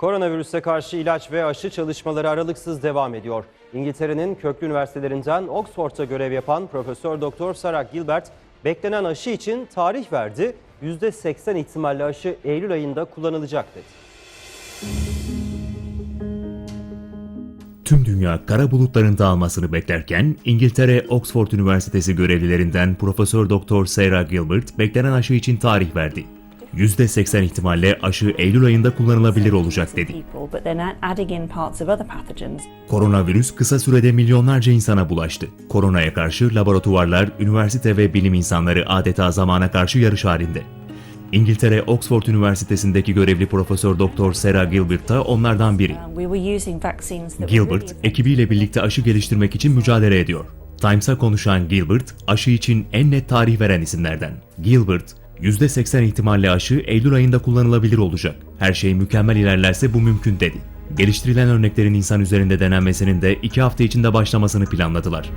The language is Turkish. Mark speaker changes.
Speaker 1: Koronavirüse karşı ilaç ve aşı çalışmaları aralıksız devam ediyor. İngiltere'nin köklü üniversitelerinden Oxford'da görev yapan Profesör Doktor Sarah Gilbert beklenen aşı için tarih verdi. %80 ihtimalle aşı Eylül ayında kullanılacak dedi.
Speaker 2: Tüm dünya kara bulutların dağılmasını beklerken İngiltere Oxford Üniversitesi görevlilerinden Profesör Doktor Sarah Gilbert beklenen aşı için tarih verdi. %80 ihtimalle aşı Eylül ayında kullanılabilir olacak dedi. Koronavirüs kısa sürede milyonlarca insana bulaştı. Koronaya karşı laboratuvarlar, üniversite ve bilim insanları adeta zamana karşı yarış halinde. İngiltere Oxford Üniversitesi'ndeki görevli Profesör Doktor Sarah Gilbert da onlardan biri.
Speaker 3: Um,
Speaker 2: Gilbert, ekibiyle birlikte aşı geliştirmek için mücadele ediyor. Times'a konuşan Gilbert, aşı için en net tarih veren isimlerden. Gilbert, %80 ihtimalle aşı Eylül ayında kullanılabilir olacak. Her şey mükemmel ilerlerse bu mümkün dedi. Geliştirilen örneklerin insan üzerinde denenmesinin de iki hafta içinde başlamasını planladılar.